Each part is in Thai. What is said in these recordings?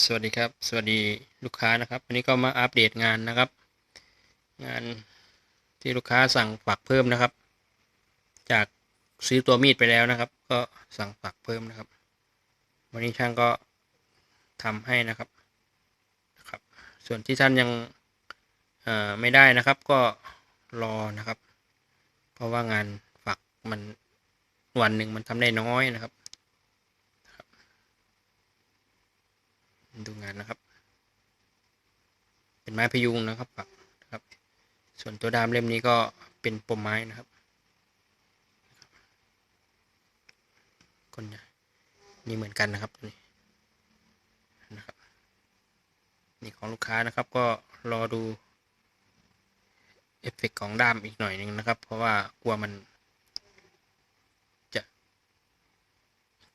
สวัสดีครับ สวัสดีลูกค้านะครับ วันนี้ก็มาอัปเดตงานนะครับ งานที่ลูกค้าสั่งฝักเพิ่มนะครับ จากซื้อตัวมีดไปแล้วนะครับ ก็สั่งฝักเพิ่มนะครับ วันนี้ช่างก็ทำให้นะครับนะครับ ส่วนที่ท่านยังเอ่อไม่ได้นะครับ ก็รอนะครับ เพราะว่างานฝักมันวันหนึ่งมันทำได้น้อยนะครับ ดูงานนะครับ เป็นไม้พยุงนะครับปักครับ ส่วนตัวดามเล่มนี้ก็เป็นปมไม้นะครับก้นนี่เหมือนกันนะครับตัวนี้นะครับนี่ของลูกค้านะครับก็รอดูเอฟเฟกต์ของด้ามอีกหน่อยหนึงนะครับ เพราะว่ากลัวมัน จะ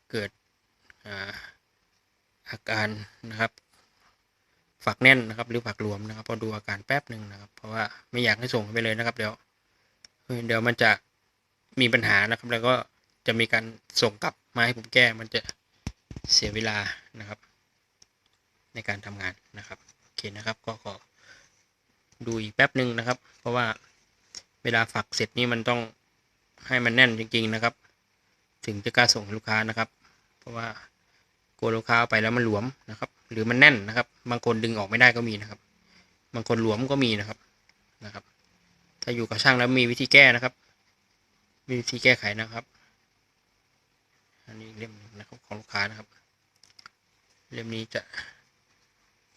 เกิดอ่า อาการนะครับ ฝักแน่นนะครับ หรือฝักหลวมนะครับพอดูอาการแป๊บหนึ่งนะครับ เพราะว่าไม่อยากให้ส่งไปเลยนะครับ เดี๋ยว เดี๋ยวมันจะมีปัญหานะครับ แล้วก็จะมีการส่งกลับมาให้ผมแก้มันจะเสียเวลานะครับ ในการทำงานนะครับโอเคนะครับ ก็ขอดูอีกแป๊บหนึ่งนะครับ เพราะว่าเวลาฝักเสร็จนี่มันต้องให้มันแน่นจริง ๆนะครับ ถึงจะกล้าส่งลูกค้านะครับ เพราะว่า กลัวลูกค้าไปแล้วมันหลวมนะครับ หรือมันแน่นนะครับ บางคนดึงออกไม่ได้ก็มีนะครับ บางคนหลวมก็มีนะครับนะครับ ถ้าอยู่กับช่างแล้วมีวิธีแก้นะครับ มีวิธีแก้ไขนะครับ อันนี้เล่มหนึ่งนะครับของลูกค้านะครับ เล่มนี้จะ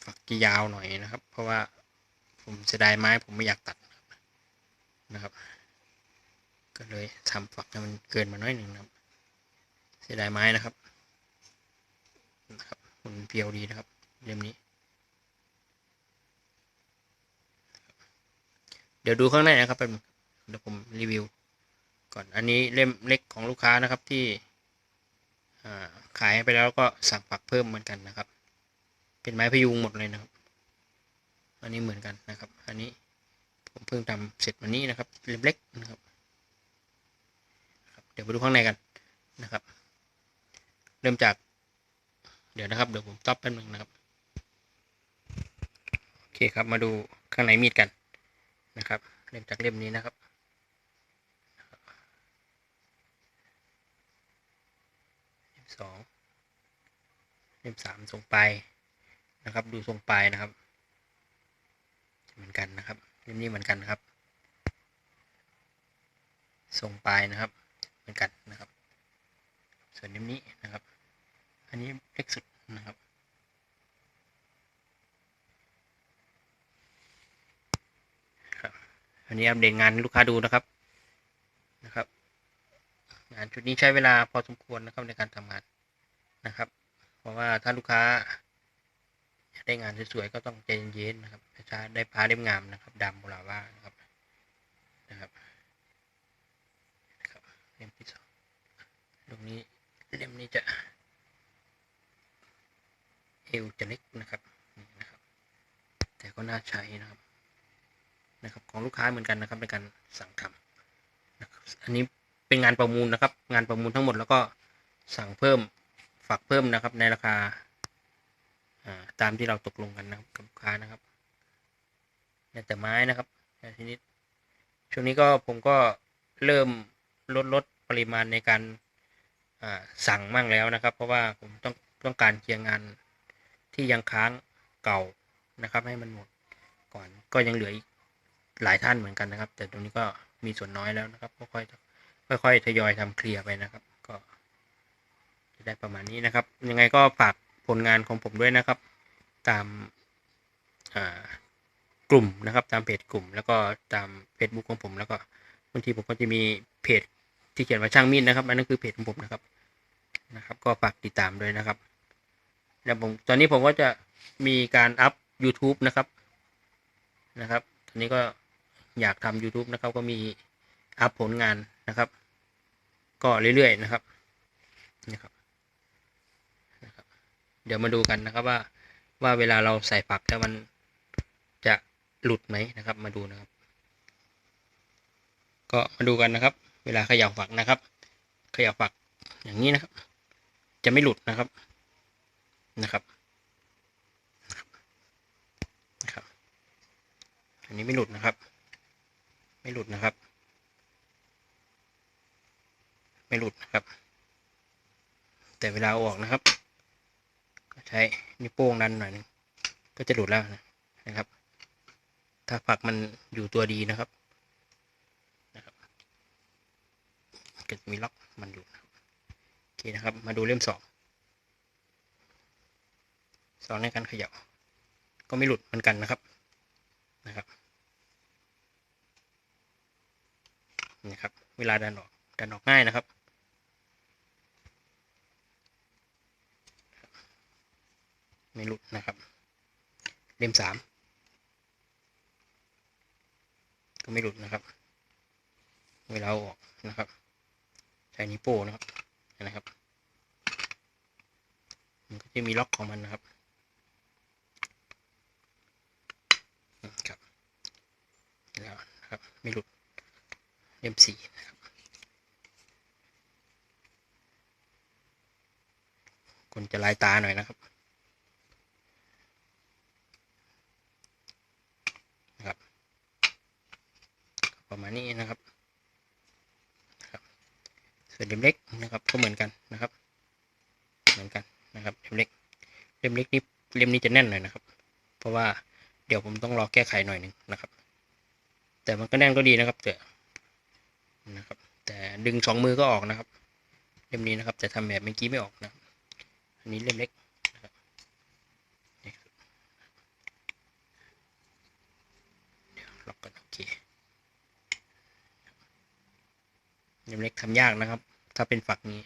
ฝักยาวหน่อยนะครับ เพราะว่าผมเสียดายไม้ผมไม่อยากตัดนะครับ ก็เลยทำฝักให้มันเกินมาน้อยหนึ่งนะครับ เสียดายไม้นะครับ นะครับมันเพียวดีนะครับเล่มนี้ เดี๋ยวดูข้างในนะครับเป็นเดี๋ยวผมรีวิว ก่อนอันนี้เล่มเล็กของลูกค้านะครับที่ขายไปแล้วก็สั่งฝักเพิ่มเหมือนกันนะครับ เป็นไม้พยุงหมดเลยนะครับ อันนี้เหมือนกันนะครับ อันนี้ผมเพิ่งทำเสร็จวันนี้นะครับเล่มเล็กนะครับ เดี๋ยวไปดูข้างในกันนะครับ เริ่มจาก ดี๋ยวนะครับ เดี๋ยวผมต็อปแป๊บนึงนะครับ โอเคครับ มาดูข้างในมีดกันนะครับ เริ่มจากเล่มนี้นะครับเล่มสองเล่มสามทรงปลายนะครับ ดูทรงปลายนะครับ เหมือนกันนะครับ เล่มนี้เหมือนกันนะครับ ทรงปลายนะครับ เหมือนกันนะครับ ส่วนเล่มนี้นะครับ อันนี้เล็กสุด นะครับ ครับ อันนี้อัปเดตงานลูกค้าดูนะครับ นะครับ งานชุดนี้ใช้เวลาพอสมควรนะครับในการทำงานนะครับ เพราะว่าถ้าลูกค้าอยากได้งานสวยๆก็ต้องใจเย็นๆนะครับช้าได้พาเล่มงามนะครับดำโบราว่านะครับ นะครับครับเล่มที่สองตรงนี้เล่มนี้จะ เอวจะเล็กนะครับนะครับ แต่ก็น่าใช้นะครับนะครับ ของลูกค้าเหมือนกันนะครับในการสั่งทำนะครับอันนี้เป็นงานประมูลนะครับ งานประมูลทั้งหมดแล้วก็สั่งเพิ่มฝากเพิ่มนะครับในราคาตามที่เราตกลงกันนะครับกับลูกค้านะครับแล้วแต่ไม้นะครับแต่ทีนี้ช่วงนี้ก็ผมก็เริ่มลดลดปริมาณในการสั่งมั่งแล้วนะครับ เพราะว่าผมต้องต้องการเคลียร์งาน ที่ยังค้างเก่านะครับ ให้มันหมดก่อนก็ยังเหลืออีกหลายท่านเหมือนกันนะครับ แต่ตรงนี้ก็มีส่วนน้อยแล้วนะครับก็ค่อยค่อยๆทยอยทำเคลียร์ไปนะครับ ก็จะได้ประมาณนี้นะครับ ยังไงก็ฝากผลงานของผมด้วยนะครับ ตามกลุ่มนะครับ ตามเพจกลุ่ม แล้วก็ตาม Facebook ของผมแล้วก็บางทีผมก็จะมีเพจที่เขียนว่าช่างมีดนะครับอันนั้นคือเพจของผมนะครับนะครับ ก็ฝากติดตามด้วยนะครับ แล้วผมตอนนี้ผมก็จะมีการอัพ YouTube นะครับนะครับตอนนี้ก็อยากทำ YouTube นะครับก็มีอัพผลงานนะครับ ก็เรื่อยๆนะครับนะครับนะครับ เดี๋ยวมาดูกันนะครับว่าว่าเวลาเราใส่ฝักแล้วมันจะหลุดไหมนะครับ มาดูนะครับ ก็มาดูกันนะครับ เวลาเขย่าฝักนะครับเขย่าฝักอย่างนี้นะครับ จะไม่หลุดนะครับ นะครับนะครับ อันนี้ไม่หลุดนะครับ ไม่หลุดนะครับ ไม่หลุดนะครับ แต่เวลาออกนะครับก็ใช้นิ้วโป้งดันหน่อยนึงก็จะหลุดแล้วนะครับ ถ้าผักมันอยู่ตัวดีนะครับนะครับก็จะมีล็อกมันอยู่โอเคนะครับ มาดูเล่มสอง สอนในการขย่าก็ไม่หลุดเหมือนกันนะครับนะครับนี่ครับ เวลาดันออกดันออกง่ายนะครับไม่หลุดนะครับเล่มสามก็ไม่หลุดนะครับ เวลาออกนะครับ ใช้นิ้วโป้นะครับนะครับ มันก็จะมีล็อกของมันนะครับอืมครับแล้ว นะครับ ไม่หลุดเล่มสี่นะครับคนจะลายตาหน่อยนะครับนะครับ ประมาณนี้นะครับนะครับส่วนเล่มเล็กนะครับก็เหมือนกันนะครับ เหมือนกันนะครับเล่มเล็กเล่มเล็กนี้เล่มนี้จะแน่นหน่อยนะครับ เพราะว่าเดี๋ยวผมต้องรอแก้ไขหน่อยหนึ่งนะครับ แต่มันก็แน่นก็ดีนะครับแต่นะครับ แต่ดึงสองมือก็ออกนะครับ เล่มนี้นะครับ แต่ทำแบบเมื่อกี้ไม่ออกนะอันนี้เล่มเล็กนะครับนี่ครับเดี๋ยวล็อกกันโอเคเล่มเล็กทำยากนะครับ ถ้าเป็นฝักนี้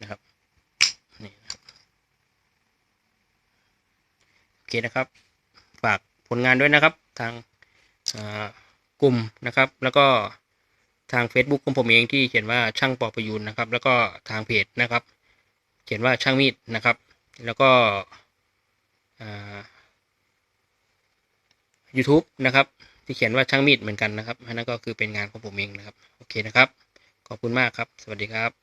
นะครับนี่นะครับโอเคนะครับ ฝากผลงานด้วยนะครับ ทางอ่า กลุ่มนะครับ แล้วก็ทาง Facebook ของผมเองที่เขียนว่าช่างปอประยูนนะครับ แล้วก็ทางเพจนะครับ เขียนว่าช่างมีดนะครับ แล้วก็ YouTube นะครับ ที่เขียนว่าช่างมีดเหมือนกันนะครับอันนั้นก็คือเป็นงานของผมเองนะครับ โอเคนะครับ ขอบคุณมากครับ สวัสดีครับ